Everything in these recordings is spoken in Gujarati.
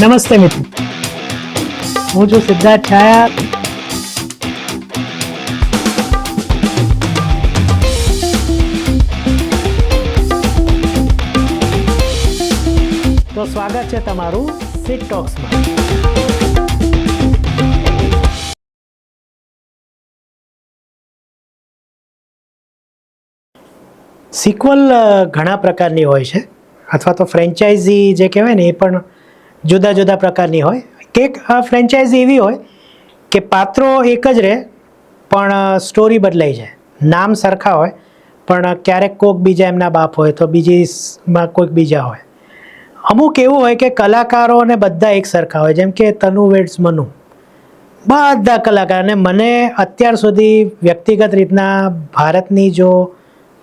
નમસ્તે મિત્રો. હું છું સિદ્ધાર્થ છાયા. તો સ્વાગત છે તમારું સિટ ટોક્સમાં સિક્વલ ઘણા પ્રકારની હોય છે. અથવા તો ફ્રેન્ચાઇઝી જે કહેવાય ને, એ પણ જુદા જુદા પ્રકારની હોય. કેક ફ્રેન્ચાઇઝી એવી હોય કે પાત્રો એક જ રહે, પણ સ્ટોરી બદલાઈ જાય. નામ સરખા હોય, પણ ક્યારેક કોઈક બીજા એમના બાપ હોય, તો બીજીમાં કોઈક બીજા હોય. અમુક એવું હોય કે કલાકારો અને બધા એક સરખા હોય, જેમ કે તનુ વેડ્સ મનુ. બધા કલાકાર, અને મને અત્યાર સુધી વ્યક્તિગત રીતના ભારતની જો,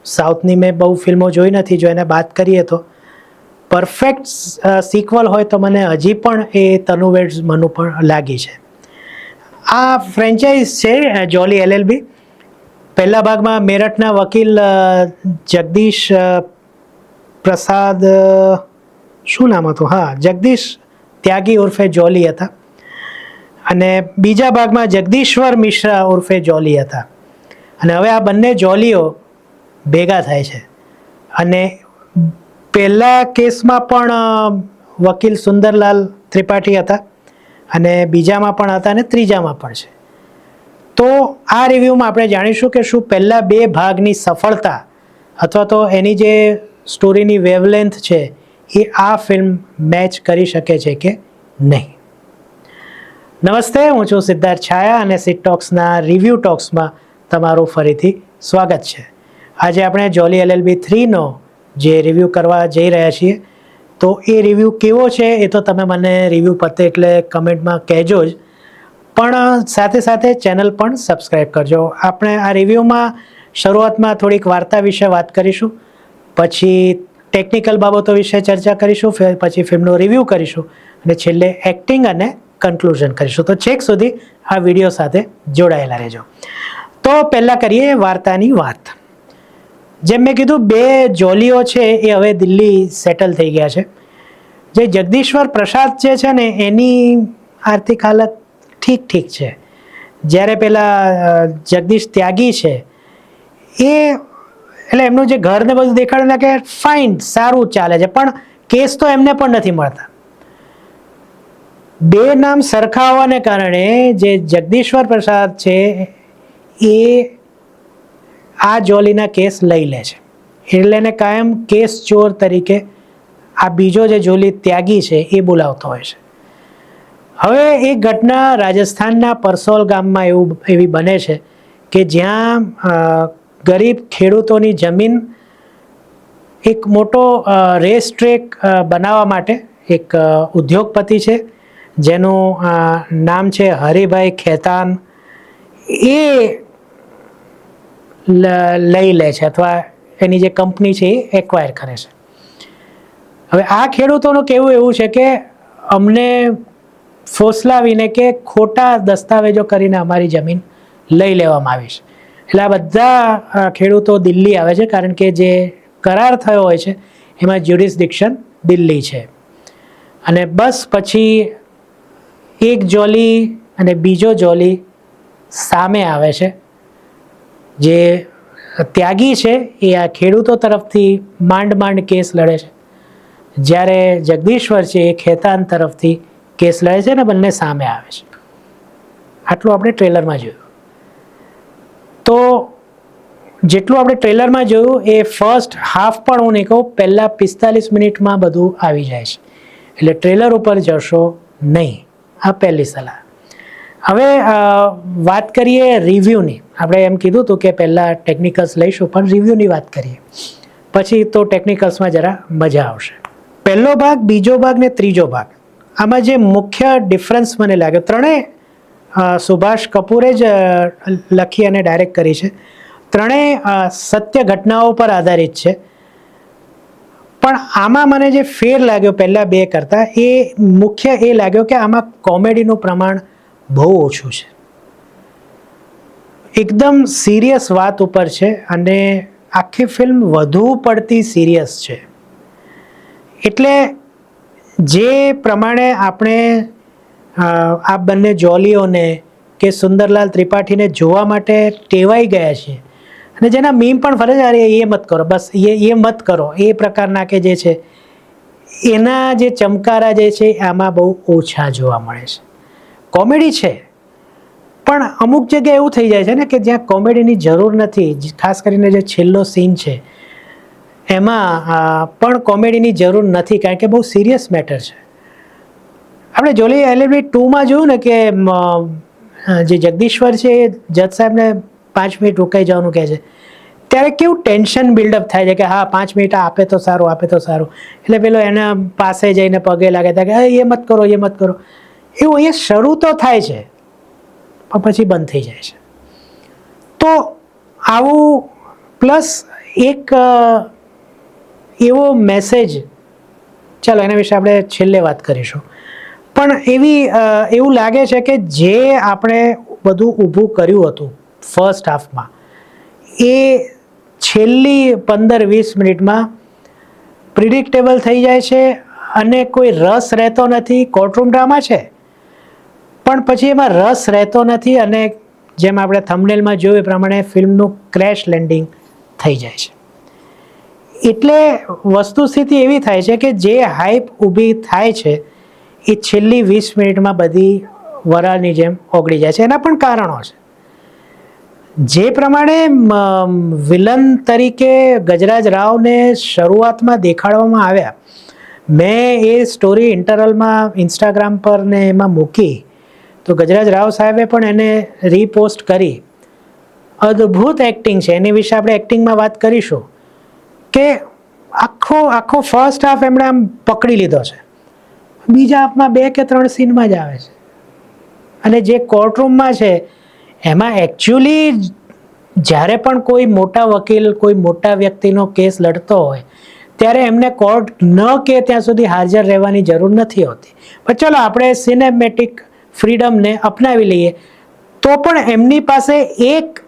સાઉથની મેં બહુ ફિલ્મો જોઈ નથી, જો એને વાત કરીએ તો પરફેક્ટ સિક્વલ હોય તો મને હજી પણ એ તનુ વેડ્સ મનુ પણ લાગી છે. આ ફ્રેન્ચાઇઝ છે જોલી એલએલબી પહેલા ભાગમાં મેરઠના વકીલ જગદીશ પ્રસાદ શું નામ હતું? હા, જગદીશ ત્યાગી ઉર્ફે જોલી હતા. અને બીજા ભાગમાં જગદીશ્વર મિશ્રા ઉર્ફે જોલી હતા. અને હવે આ બંને જોલીઓ ભેગા થાય છે. અને પહેલા કેસમાં પણ વકીલ સુંદરલાલ ત્રિપાઠી હતા અને બીજામાં પણ હતા અને ત્રીજામાં પણ છે. તો આ રિવ્યૂમાં આપણે જાણીશું કે શું પહેલાં બે ભાગની સફળતા અથવા તો એની જે સ્ટોરીની વેવલેન્થ છે, એ આ ફિલ્મ મેચ કરી શકે છે કે નહીં. નમસ્તે, હું છું સિદ્ધાર્થ છાયા અને સિટ ટોક્સના રિવ્યૂ ટોક્સમાં તમારું ફરીથી સ્વાગત છે. આજે આપણે જોલી એલએલબી થ્રીનો જે રિવ્યૂ કરવા જઈ રહ્યા છીએ, તો એ રિવ્યૂ કેવો છે એ તો તમે મને રિવ્યૂ પતે એટલે કમેન્ટમાં કહેજો જ. પણ સાથે સાથે ચેનલ પણ સબસ્ક્રાઈબ કરજો. આપણે આ રિવ્યૂમાં શરૂઆતમાં થોડીક વાર્તા વિશે વાત કરીશું, પછી ટેકનિકલ બાબતો વિશે ચર્ચા કરીશું પછી ફિલ્મનો રિવ્યૂ કરીશું, અને છેલ્લે એક્ટિંગ અને કન્ક્લુઝન કરીશું. તો છેક સુધી આ વીડિયો સાથે જોડાયેલા રહેજો. તો પહેલાં કરીએ વાર્તાની વાત. જેમ મેં કીધું, બે જોલીઓ છે એ હવે દિલ્હી સેટલ થઈ ગયા છે. જે જગદીશ્વર પ્રસાદ જે છે ને, એની આર્થિક હાલત ઠીક ઠીક છે. જ્યારે પેલા જગદીશ ત્યાગી છે, એ એટલે એમનું જે ઘર ને બધું દેખાડે ને કે ફાઇન સારું ચાલે છે, પણ કેસ તો એમને પણ નથી મળતા. બે નામ સરખા હોવાને કારણે જે જગદીશ્વર પ્રસાદ છે, એ આ જોલીના કેસ લઈ લે છે. એટલે એને કાયમ કેસ ચોર તરીકે આ બીજો જે જોલી ત્યાગી છે એ બોલાવતો હોય છે. હવે એ ઘટના રાજસ્થાનના પરસોલ ગામમાં એવું એવી બને છે કે જ્યાં ગરીબ ખેડૂતોની જમીન એક મોટો રેસ ટ્રેક બનાવવા માટે એક ઉદ્યોગપતિ છે, જેનું નામ છે હરિભાઈ ખેતાન. એ લઈ લે છે અથવા એની જે કંપની છે એ એક્વાયર કરે છે. હવે આ ખેડૂતોનું કહેવું એવું છે કે અમને ફોસલાવીને કે ખોટા દસ્તાવેજો કરીને અમારી જમીન લઈ લેવામાં આવી છે. એટલે આ બધા ખેડૂતો દિલ્હી આવે છે કારણ કે જે કરાર થયો હોય છે એમાં જ્યુરિસડિક્શન દિલ્હી છે. અને બસ પછી એક જોલી અને બીજો જોલી સામે આવે છે. જે ત્યાગી છે, એ આ ખેડૂતો તરફથી માંડ માંડ કેસ લડે છે. જ્યારે જગદીશ્વર છે, એ ખેતાન તરફથી કેસ લડે છે ને બંને સામે આવે છે. આટલું આપણે ટ્રેલરમાં જોયું. તો જેટલું આપણે ટ્રેલરમાં જોયું, એ ફર્સ્ટ હાફ પણ હું નહીં કહું, પહેલાં પિસ્તાલીસ મિનિટમાં બધું આવી જાય છે. એટલે ટ્રેલર ઉપર જશો નહીં. આ પહેલી સલાહ. હવે વાત કરીએ રિવ્યૂની આપણે એમ કીધું હતું કે પહેલાં ટેકનિકલ્સ લઈશું, પણ રિવ્યૂની વાત કરીએ. પછી તો ટેકનિકલ્સમાં જરા મજા આવશે. પહેલો ભાગ, બીજો ભાગ ને ત્રીજો ભાગ. આમાં જે મુખ્ય ડિફરન્સ મને લાગ્યો, ત્રણેય સુભાષ કપૂરે જ લખી અને ડાયરેક્ટ કરી છે. ત્રણેય સત્ય ઘટનાઓ પર આધારિત છે. પણ આમાં મને જે ફેર લાગ્યો પહેલાં બે કરતાં, એ મુખ્ય એ લાગ્યો કે આમાં કોમેડીનું પ્રમાણ બહુ ઓછું છે. એકદમ સિરિયસ વાત ઉપર છે અને આખી ફિલ્મ વધુ પડતી સિરિયસ છે. એટલે જે પ્રમાણે આપણે આ બંને જોલીઓને કે સુંદરલાલ ત્રિપાઠીને જોવા માટે ટેવાઈ ગયા છીએ. અને જેના મીમ પણ ફરજ છે, અરે એ મત કરો, બસ એ એ મત કરો, એ પ્રકારના કે જે છે, એના જે ચમકારા જે છે, આમાં બહુ ઓછા જોવા મળે છે. કોમેડી છે. પણ અમુક જગ્યાએ એવું થઈ જાય છે ને કે જ્યાં કોમેડીની જરૂર નથી ખાસ કરીને જે છેલ્લો સીન છે એમાં પણ કોમેડીની જરૂર નથી કારણ કે બહુ સિરિયસ મેટર છે. આપણે જોલી એલએલબી ટુમાં જોયું ને કે જે જગદીશ્વર છે એ જજ સાહેબને પાંચ મિનિટ રોકાઈ જવાનું કહે છે. ત્યારે કેવું ટેન્શન બિલ્ડઅપ થાય છે કે હા પાંચ મિનિટ આપે તો સારું આપે તો સારું. એટલે પેલો એના પાસે જઈને પગે લાગે ત્યાં કે "એ, એ મત કરો એ મત કરો. એવું અહીંયા શરૂ તો થાય છે. પણ પછી બંધ થઈ જાય છે. તો આવું પ્લસ એક એવો મેસેજ ચાલો એના વિશે આપણે છેલ્લે વાત કરીશું. પણ એવી એવું લાગે છે કે જે આપણે બધું ઊભું કર્યું હતું ફર્સ્ટ હાફમાં એ છેલ્લી પંદર વીસ મિનિટમાં પ્રિડિક્ટેબલ થઈ જાય છે અને કોઈ રસ રહેતો નથી. કોર્ટરૂમ ડ્રામા છે? પણ પછી એમાં રસ રહેતો નથી અને જેમ આપણે થંબનેલમાં જોયું એ પ્રમાણે ફિલ્મનું ક્રેશ લેન્ડિંગ થઈ જાય છે. એટલે વસ્તુ સ્થિતિ એવી થાય છે કે જે હાઈપ ઊભી થાય છે, એ છેલ્લી વીસ મિનિટમાં બધી વરાળની જેમ ઓગળી જાય છે. એના પણ કારણો છે. જે પ્રમાણે વિલન તરીકે ગજરાજ રાવને શરૂઆતમાં દેખાડવામાં આવ્યા, મેં એ સ્ટોરી ઇન્ટરવલમાં ઇન્સ્ટાગ્રામ પર ને એમાં મૂકી તો ગજરાજ રાવ સાહેબે પણ એને રીપોસ્ટ કરી. અદ્ભુત એક્ટિંગ છે. એની વિશે આપણે એક્ટિંગમાં વાત કરીશું કે આખો આખો ફર્સ્ટ હાફ એમણે આમ પકડી લીધો છે. બીજા હાફમાં બે કે ત્રણ સીનમાં જ આવે છે. અને જે કોર્ટરૂમમાં છે, એમાં એકચ્યુઅલી જ્યારે પણ કોઈ મોટા વકીલ, કોઈ મોટા વ્યક્તિનો કેસ લડતો હોય, ત્યારે એમને કોર્ટ ન કે ત્યાં સુધી હાજર રહેવાની જરૂર નથી હોતી. પણ ચલો, આપણે સિનેમેટિક ફ્રીડમને અપનાવી લઈએ. તો પણ એમની પાસે એક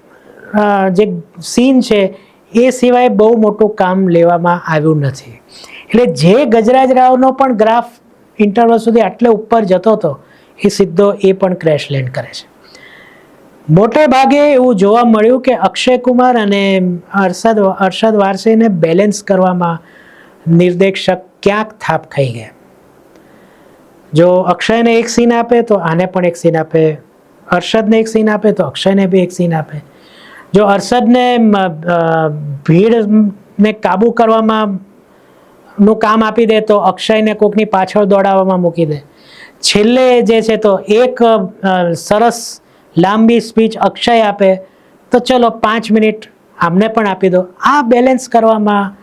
જે સીન છે, એ સિવાય બહુ મોટું કામ લેવામાં આવ્યું નથી. એટલે જે ગજરાજ રાવનો પણ ગ્રાફ ઇન્ટરવલ સુધી આટલે ઉપર જતો હતો, એ સીધો એ પણ ક્રેશ લેન્ડ કરે છે. મોટે ભાગે એવું જોવા મળ્યું કે અક્ષય કુમાર અને અરશદ અરશદ વારસીને બેલેન્સ કરવામાં નિર્દેશક ક્યાંક થાપ ખાઈ ગયા. જો અક્ષયને એક સીન આપે, તો આને પણ એક સીન આપે. અરશદને એક સીન આપે, તો અક્ષયને બી એક સીન આપે. જો અરશદને ભીડને કાબુ કરવામાં નું કામ આપી દે, તો અક્ષયને કોકની પાછળ દોડાવવામાં મૂકી દે. છેલ્લે જે છે, તો એક સરસ લાંબી સ્પીચ અક્ષય આપે, તો ચલો પાંચ મિનિટ આમને પણ આપી દો. આ બેલેન્સ કરવામાં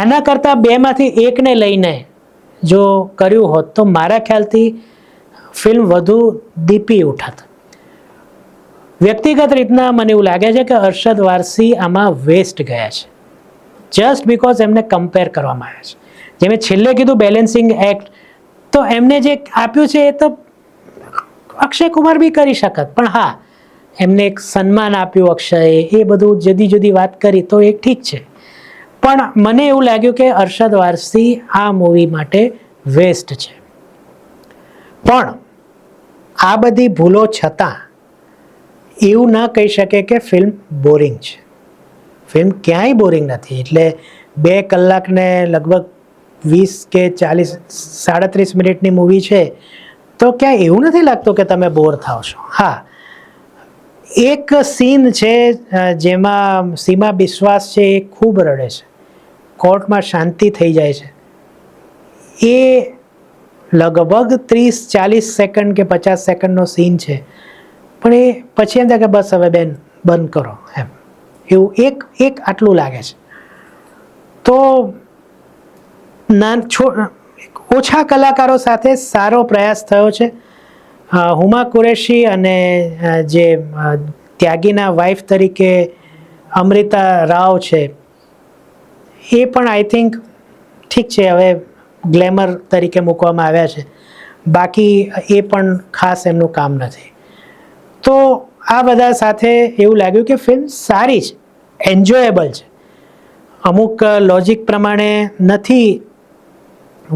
આના કરતાં બેમાંથી એકને લઈને જો કર્યું હોત તો મારા ખ્યાલથી ફિલ્મ વધુ દીપી ઉઠાત. વ્યક્તિગત રીતના મને એવું લાગે છે કે અરશદ વારસી આમાં વેસ્ટ ગયા છે. જસ્ટ બિકોઝ એમને કમ્પેર કરવામાં આવ્યા છે. જે મેં છેલ્લે કીધું બેલેન્સિંગ એક્ટ તો એમને જે આપ્યું છે એ તો અક્ષય કુમાર બી કરી શકત. પણ હા, એમને એક સન્માન આપ્યું અક્ષયે, એ બધું જુદી જુદી વાત કરી તો એ ઠીક છે. પણ મને એવું લાગ્યું કે અરશદ વારસી આ મૂવી માટે વેસ્ટ છે. પણ આ બધી ભૂલો છતાં એવું ન કહી શકે કે ફિલ્મ બોરિંગ છે. ફિલ્મ ક્યાંય બોરિંગ નથી. એટલે બે કલાકને લગભગ વીસ કે ચાલીસ, સાડત્રીસ મિનિટની મૂવી છે, તો ક્યાંય એવું નથી લાગતું કે તમે બોર થાવ છો. હા. એક સીન છે જેમાં સીમા બિશ્વાસ છે એ ખૂબ રડે છે. કોર્ટમાં શાંતિ થઈ જાય છે. એ લગભગ ત્રીસ, ચાલીસ સેકન્ડ કે પચાસ સેકન્ડનો સીન છે. પણ એ પછી એમ થાય કે બસ હવે બેન, બંધ કરો, એમ. એવું એક એક આટલું લાગે છે. તો નાન છો, ઓછા કલાકારો સાથે સારો પ્રયાસ થયો છે. હુમા કુરેશી અને જે ત્યાગીના વાઇફ તરીકે અમૃતા રાવ છે એ પણ આઈ થિંક ઠીક છે, હવે ગ્લેમર તરીકે મૂકવામાં આવ્યા છે. બાકી એ પણ ખાસ એમનું કામ નથી. તો આ બધા સાથે એવું લાગ્યું કે ફિલ્મ સારી છે એન્જોયેબલ છે. અમુક લોજિક પ્રમાણે નથી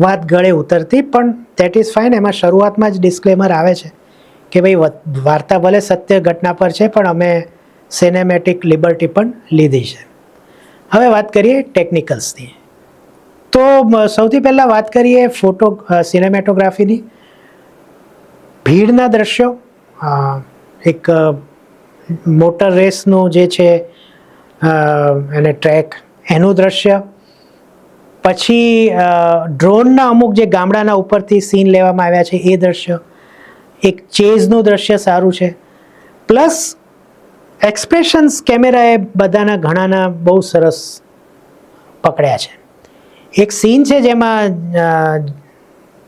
વાત ગળે ઉતરતી, પણ દેટ ઇઝ ફાઇન એમાં શરૂઆતમાં જ ડિસ્ક્લેમર આવે છે કે ભાઈ વાર્તા ભલે સત્ય ઘટના પર છે, પણ અમે સિનેમેટિક લિબર્ટી પણ લીધી છે. હવે વાત કરીએ ટેકનિકલ્સની તો સૌથી પહેલાં વાત કરીએ ફોટો સિનેમેટોગ્રાફીની ભીડના દ્રશ્યો એક મોટર રેસનું જે છે એને ટ્રેક, એનું દ્રશ્ય. પછી ડ્રોનના અમુક જે ગામડાના ઉપરથી સીન લેવામાં આવ્યા છે, એ દ્રશ્ય. એક ચેઝનું દ્રશ્ય સારું છે. પ્લસ એક્સપ્રેશન્સ કેમેરાએ બધાના ઘણાના બહુ સરસ પકડ્યા છે. એક સીન છે જેમાં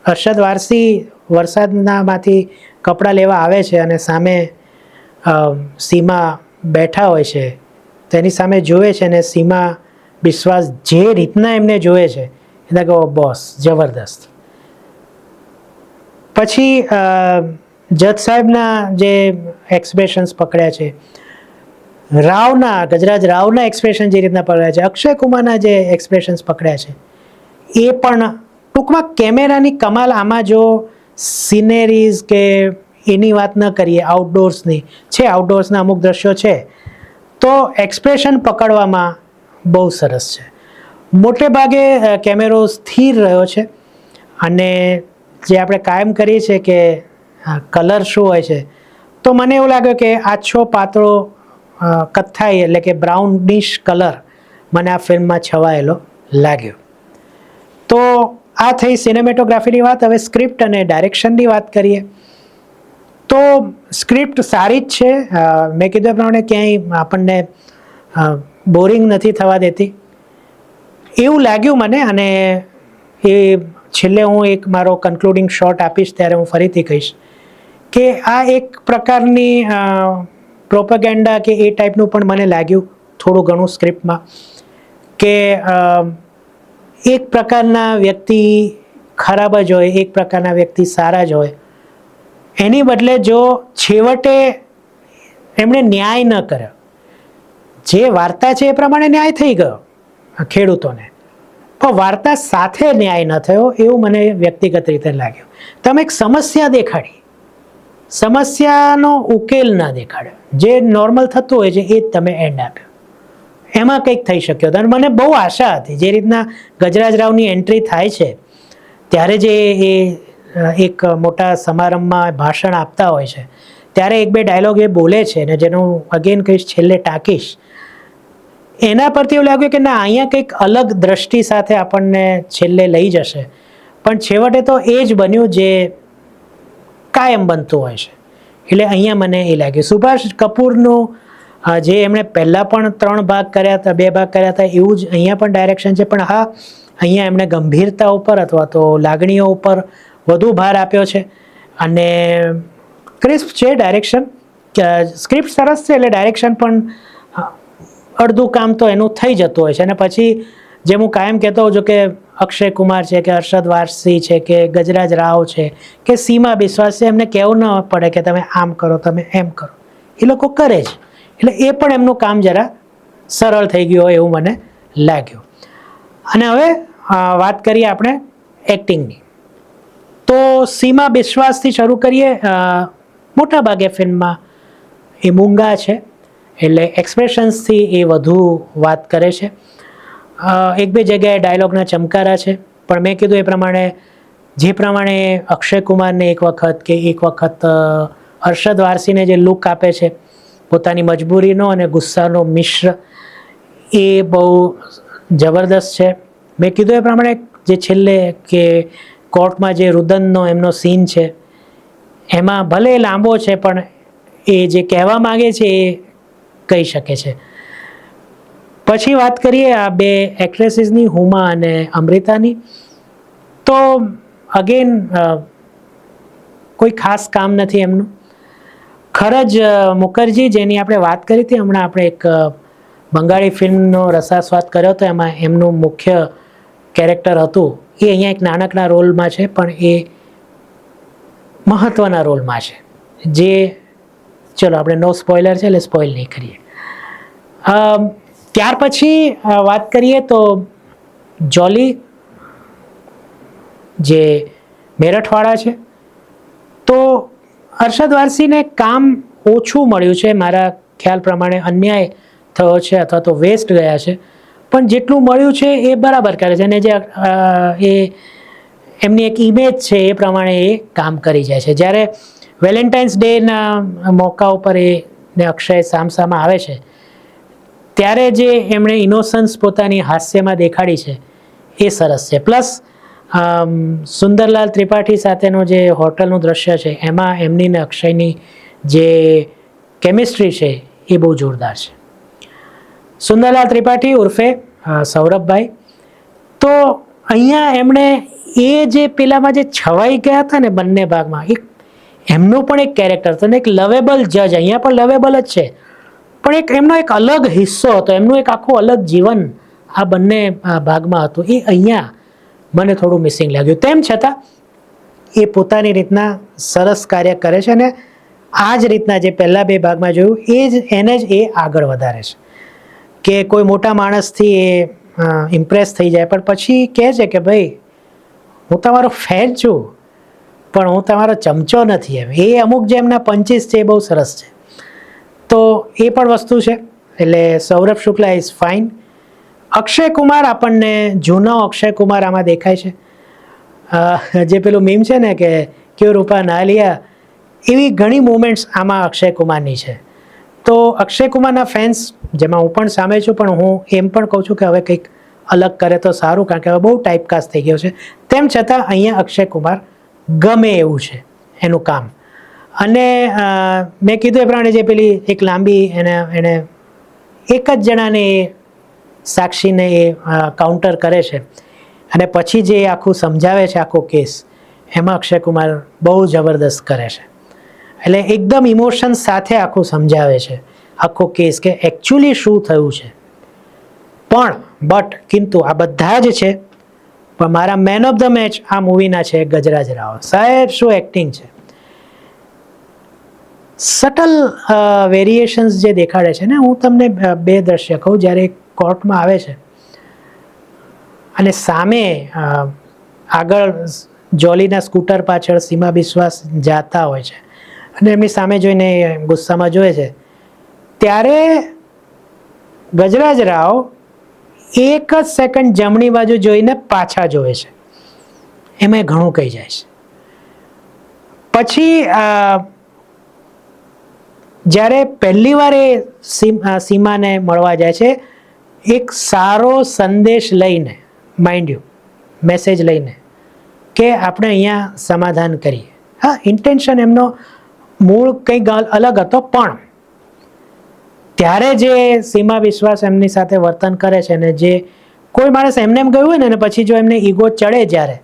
અરશદ વારસી વરસાદનામાંથી કપડાં લેવા આવે છે અને સામે સીમા બેઠા હોય છે. તેની સામે જોવે છે અને સીમા વિશ્વાસ જે રીતના એમને જોવે છે એટલે કહો, બોસ, જબરદસ્ત. પછી જજ સાહેબના જે એક્સપ્રેશન્સ પકડ્યા છે રાવના, ગજરાજ રાવના એક્સપ્રેશન જે રીતના પકડ્યા છે, અક્ષય કુમારના જે એક્સપ્રેશન્સ પકડ્યા છે, એ પણ ટૂંકમાં કેમેરાની કમાલ આમાં જો સિનેરીઝ કે એની વાત ન કરીએ આઉટડોર્સની છે આઉટડોર્સના અમુક દ્રશ્યો છે, તો એક્સપ્રેશન પકડવામાં બહુ સરસ છે. મોટે ભાગે કેમેરો સ્થિર રહ્યો છે અને જે આપણે કાયમ કરીએ છીએ કે કલર શું હોય છે, તો મને એવું લાગ્યું કે આછો પાતળો કથ્થાઈ એટલે કે બ્રાઉનિશ કલર મને આ ફિલ્મમાં છવાયેલો લાગ્યો. તો આ થઈ સિનેમેટોગ્રાફીની વાત, હવે સ્ક્રિપ્ટ અને ડાયરેક્શનની વાત કરીએ. તો સ્ક્રિપ્ટ સારી જ છે. મેં કીધું પ્રમાણે ક્યાંય આપણને બોરિંગ નથી થવા દેતી. એવું લાગ્યું મને અને એ છેલ્લે હું એક મારો કન્ક્લુડિંગ શોટ આપીશ ત્યારે હું ફરીથી કહીશ કે આ એક પ્રકારની પ્રોપેગેન્ડા કે એ ટાઈપનું પણ મને લાગ્યું થોડું ઘણું સ્ક્રિપ્ટમાં કે એક પ્રકારના વ્યક્તિ ખરાબ જ હોય, એક પ્રકારના વ્યક્તિ સારા જ હોય. એની બદલે જો છેવટે એમણે ન્યાય ન કર્યો, જે વાર્તા છે એ પ્રમાણે ન્યાય થઈ ગયો ખેડૂતોને. પણ વાર્તા સાથે ન્યાય ન થયો એવું મને વ્યક્તિગત રીતે લાગ્યું. તમે એક સમસ્યા દેખાડી. સમસ્યાનો ઉકેલ ન દેખાડ્યો. જે નોર્મલ થતું હોય છે, એ જ તમે એન્ડ આપ્યો. એમાં કંઈક થઈ શક્યો હતો. અને મને બહુ આશા હતી. જે રીતના ગજરાજ રાવની એન્ટ્રી થાય છે, ત્યારે જે એ, એક મોટા સમારંભમાં ભાષણ આપતા હોય છે, ત્યારે એક બે ડાયલોગ એ બોલે છે ને, જેનું અગેન કહીશ, છેલ્લે ટાંકીશ. એના પરથી એવું લાગ્યું કે ના, અહીંયા કંઈક અલગ દ્રષ્ટિ સાથે આપણને છેલ્લે લઈ જશે. પણ છેવટે તો એ જ બન્યું જે કાયમ બનતું હોય છે. એટલે અહીંયા મને એ લાગ્યું સુભાષ કપૂરનું જે એમણે પહેલાં પણ ત્રણ ભાગ કર્યા હતા, બે ભાગ કર્યા હતા, એવું જ અહીંયા પણ ડાયરેક્શન છે. પણ હા, અહીંયા એમણે ગંભીરતા ઉપર અથવા તો લાગણીઓ ઉપર વધુ ભાર આપ્યો છે. અને ક્રિસ્પ છે ડાયરેક્શન સ્ક્રિપ્ટ સરસ છે એટલે ડાયરેક્શન પણ અડધું કામ તો એનું થઈ જતું હોય છે. અને પછી જે હું કાયમ કહેતો હોઉં છું કે અક્ષય કુમાર છે, કે અરશદ વારસી છે, કે ગજરાજ રાવ છે, કે સીમા બિસ્વાસ છે એમને કહેવું ન પડે કે તમે આમ કરો, તમે એમ કરો. એ લોકો કરે જ. એટલે એ પણ એમનું કામ જરા સરળ થઈ ગયું હોય એવું મને લાગ્યું. અને હવે વાત કરીએ આપણે એક્ટિંગની તો સીમા બિશ્વાસથી શરૂ કરીએ મોટા ભાગે ફિલ્મમાં એ મૂંગા છે, એટલે એક્સપ્રેશન્સથી એ વધુ વાત કરે છે. એક બે જગ્યાએ ડાયલોગના ચમકારા છે, પણ મેં કીધું એ પ્રમાણે, જે પ્રમાણે અક્ષય કુમારને એક વખત કે એક વખત હર્ષદ વારસીને જે લુક આપે છે, પોતાની મજબૂરીનો અને ગુસ્સાનો મિશ્ર, એ બહુ જબરદસ્ત છે. મેં કીધું એ પ્રમાણે જે છેલ્લે કે કોર્ટમાં જે રુદનનો એમનો સીન છે, એમાં ભલે લાંબો છે, પણ એ જે કહેવા માગે છે એ કહી શકે છે. પછી વાત કરીએ આ બે એક્ટ્રેસીસની હુમા અને અમૃતાની. તો અગેન કોઈ ખાસ કામ નથી એમનું. ખરજ મુખર્જી, જેની આપણે વાત કરી હતી, હમણાં આપણે એક બંગાળી ફિલ્મનો રસાસ્વાદ કર્યો હતો એમાં એમનું મુખ્ય કેરેક્ટર હતું. એ અહીંયા એક નાનકડા રોલમાં છે, પણ એ મહત્ત્વના રોલમાં છે. જે, ચલો, આપણે નો સ્પોઇલર છે, એટલે સ્પોઇલ નહીં કરીએ. ત્યાર પછી વાત કરીએ તો જોલી જે મેરઠવાળા છે, તો અરશદ વારસીને કામ ઓછું મળ્યું છે. મારા ખ્યાલ પ્રમાણે અન્યાય થયો છે અથવા તો વેસ્ટ ગયા છે. પણ જેટલું મળ્યું છે એ બરાબર કરે છે અને જે એ એમની એક ઇમેજ છે એ પ્રમાણે એ કામ કરી જાય છે. જ્યારે વેલેન્ટાઇન્સ ડેના મોકા ઉપર એ ને અક્ષય સામસામાં આવે છે ત્યારે જે એમણે ઇનોસન્સ પોતાની હાસ્યમાં દેખાડી છે, એ સરસ છે. પ્લસ સુંદરલાલ ત્રિપાઠી સાથેનું જે હોટલનું દ્રશ્ય છે, એમાં એમની ને અક્ષયની જે કેમિસ્ટ્રી છે, એ બહુ જોરદાર છે. સુંદરલાલ ત્રિપાઠી ઉર્ફે સૌરભભાઈ. તો અહીંયા એમણે એ જે પેલામાં જે છવાઈ ગયા હતા ને બંને ભાગમાં, એક એમનું પણ એક કેરેક્ટર હતું ને એક લવેબલ જજ અહીંયા પણ લવેબલ જ છે. પણ એક એમનો એક અલગ હિસ્સો હતો. એમનું એક આખું અલગ જીવન આ બંને ભાગમાં હતું. એ અહીંયા મને થોડું મિસિંગ લાગ્યું. તેમ છતાં, એ પોતાની રીતના સરસ કાર્ય કરે છે અને આ જ રીતના જે પહેલાં બે ભાગમાં જોયું, એ જ, એને જ એ આગળ વધારે છે. કે કોઈ મોટા માણસથી એ ઇમ્પ્રેસ થઈ જાય. પણ પછી કહે છે કે ભાઈ, હું તમારો ફેન છું, પણ હું તમારો ચમચો નથી એમ. એ અમુક જે એમના પંચીસ છે એ બહુ સરસ છે. તો એ પણ વસ્તુ છે. એટલે સૌરભ શુક્લા ઇઝ ફાઇન અક્ષય કુમાર આપણને જૂનો અક્ષય કુમાર આમાં દેખાય છે. જે પેલું મીમ છે ને કે ક્યો રૂપા ના લિયા, એવી ઘણી મુમેન્ટ્સ આમાં અક્ષય કુમારની છે. તો અક્ષય કુમારના ફેન્સ જેમાં હું પણ સામે છું, પણ હું એમ પણ કહું છું કે હવે કંઈક અલગ કરે તો સારું, કારણ કે હવે બહુ ટાઈપકાસ્ટ થઈ ગયો છે. તેમ છતાં અહીંયા અક્ષય કુમાર ગમે એવું છે. એનું કામ. અને મેં કીધું એ પ્રમાણે જે પેલી એક લાંબી એને એને એક જ જણાને એ સાક્ષીને એ કાઉન્ટર કરે છે. અને પછી જે આખું સમજાવે છે આખો કેસ, એમાં અક્ષય કુમાર બહુ જબરદસ્ત કરે છે. એટલે એકદમ ઇમોશન સાથે આખું સમજાવે છે, આખો કેસ કે એકચ્યુઅલી શું થયું છે. પણ બટ કિંતુ આ બધા જ છે, પણ મારા મેન ઓફ ધ મેચ આ મૂવીના છે ગજરાજ રાવ. સાહેબ, શું એક્ટિંગ છે? સટલ વેરિએશન્સ જે દેખાડે છે ને, હું તમને બે દ્રશ્ય કહું, જ્યારે કોર્ટમાં આવે છે. અને સામે આગળ જોલીના સ્કૂટર પાછળ સીમા બિશ્વાસ જાતા હોય છે. અને એમની સામે જોઈને ગુસ્સામાં જોવે છે. ત્યારે ગજરાજ રાવ એક જ સેકન્ડ જમણી બાજુ જોઈને પાછા જોવે છે. એમાં ઘણું કહી જાય છે. પછી જ્યારે પહેલી વાર એ સીમ- સીમાને મળવા જાય છે, એક સારો સંદેશ લઈને માઇન્ડ યુ મેસેજ લઈને કે આપણે અહીંયા સમાધાન કરીએ. હા ઇન્ટેન્શન એમનો મૂળ કંઈક અલગ હતો, પણ ત્યારે જે સીમા વિશ્વાસ એમની સાથે વર્તન કરે છે ને જે કોઈ માણસ એમને એમ ગયું હોય ને પછી જો એમને ઈગો ચડે જ્યારે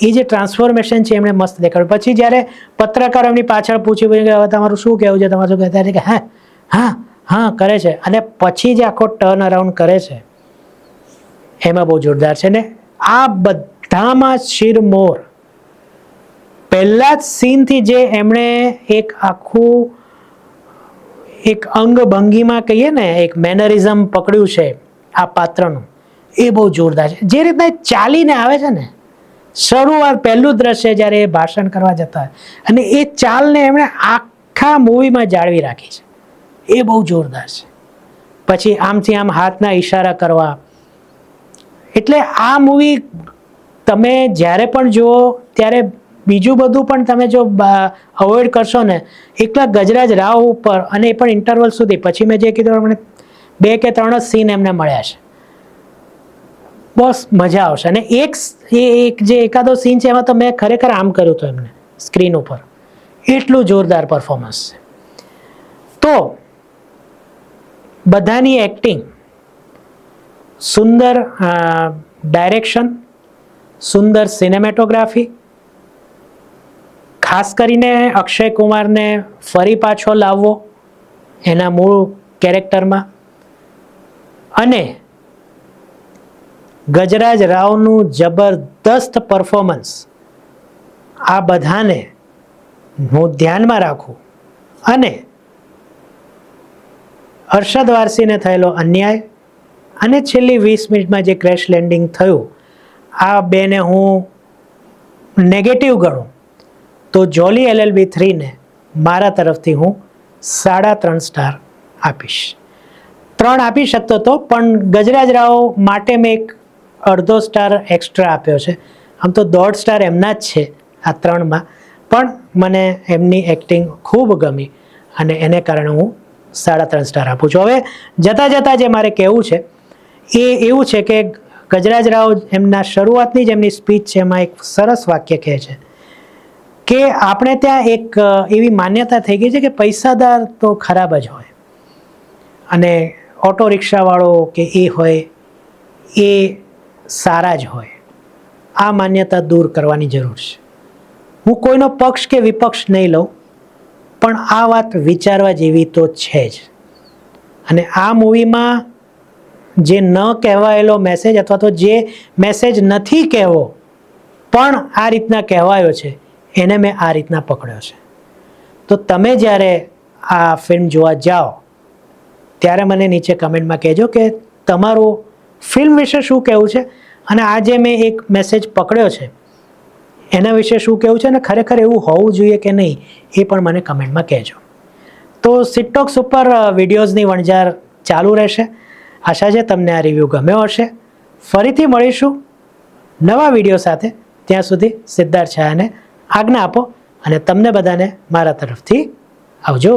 એ જે ટ્રાન્સફોર્મેશન છે એમણે મસ્ત દેખાડ્યું. પછી જ્યારે પત્રકારો એમની પાછળ પૂછી પૂછ્યું કે હવે તમારું શું કહેવું છે? તમારું શું કહેતા કે, હા હા હા, કરે છે. અને પછી જે આખો ટર્ન અરાઉન્ડ કરે છે, એમાં બહુ જોરદાર છે ને આ બધામાં શિરમોર પહેલા જ સીનથી જે એમણે એક આખું એક અંગ ભંગીમાં કહીએ ને, એક મેનરિઝમ પકડ્યું છે આ પાત્રનું, એ બહુ જોરદાર છે. જે રીતના ચાલીને આવે છે ને શરૂઆત પહેલું દ્રશ્ય જ્યારે એ ભાષણ કરવા જતા અને એ ચાલને એમણે આખા મૂવીમાં જાળવી રાખી છે. એ બહુ જોરદાર છે. પછી આમથી આમ હાથના ઈશારા કરવા. એટલે આ મૂવી તમે જ્યારે પણ જુઓ, ત્યારે બીજું બધું પણ તમે જો અવોઇડ કરશો ને, એકલા ગજરાજ રાવ ઉપર અને એ પણ ઇન્ટરવલ સુધી. પછી મેં જે કીધું મને બે કે ત્રણ જ સીન એમને મળ્યા છે. બસ મજા આવશે. અને એક એ એક જે એકાદો સીન છે, એમાં તો મેં ખરેખર આમ કર્યું હતું એમને સ્ક્રીન ઉપર. એટલું જોરદાર પરફોર્મન્સ છે. તો, બધાની એક્ટિંગ સુંદર ડાયરેક્શન સુંદર સિનેમેટોગ્રાફી ખાસ કરીને અક્ષય કુમારને ફરી પાછો લાવવો એના મૂળ કેરેક્ટરમાં અને ગજરાજ રાવનું જબરદસ્ત પરફોર્મન્સ આ બધાને હું ધ્યાનમાં રાખું. અને અરશદ વારસીને થયેલો અન્યાય અને છેલ્લી વીસ મિનિટમાં જે ક્રેશ લેન્ડિંગ થયું, આ બેને હું નેગેટિવ ગણું. તો જોલી એલએલબી થ્રીને મારા તરફથી હું સાડા ત્રણ સ્ટાર આપીશ. ત્રણ આપી શકતો હતો પણ ગજરાજ રાવ માટે મેં એક અડધો સ્ટાર એક્સ્ટ્રા આપ્યો છે. આમ તો દોઢ સ્ટાર એમના જ છે આ ત્રણમાં. પણ મને એમની એક્ટિંગ ખૂબ ગમી અને એને કારણે હું સાડા ત્રણ સ્ટાર આપું છું. હવે જતાં જતાં જે મારે કહેવું છે, એ એવું છે કે ગજરાજ રાવ એમના શરૂઆતની જ એમની સ્પીચ છે, એમાં એક સરસ વાક્ય કહે છે કે આપણે ત્યાં એક એવી માન્યતા થઈ ગઈ છે કે પૈસાદાર તો ખરાબ જ હોય અને ઓટો રિક્ષાવાળો કે એ હોય, એ સારા જ હોય. આ માન્યતા દૂર કરવાની જરૂર છે. હું કોઈનો પક્ષ કે વિપક્ષ નહીં લઉં, પણ આ વાત વિચારવા જેવી તો છે જ. અને આ મૂવીમાં જે ન કહેવાયેલો મેસેજ અથવા તો જે મેસેજ નથી કહેવો, પણ આ રીતના કહેવાયો છે, એને મેં આ રીતના પકડ્યો છે. તો તમે જ્યારે આ ફિલ્મ જોવા જાઓ, ત્યારે મને નીચે કમેન્ટમાં કહેજો કે તમારું ફિલ્મ વિશે શું કહેવું છે? અને આજે મેં એક મેસેજ પકડ્યો છે, એના વિશે શું કહેવું છે? અને ખરેખર એવું હોવું જોઈએ કે નહીં, એ પણ મને કમેન્ટમાં કહેજો. તો સિટોક્સ ઉપર વિડીયોઝની વણઝાર ચાલુ રહેશે. આશા છે તમને આ રિવ્યૂ ગમ્યો હશે. ફરીથી મળીશું નવા વીડિયો સાથે. ત્યાં સુધી સિદ્ધાર્થ છાયાને આજ્ઞા આપો અને તમને બધાને મારા તરફથી આવજો.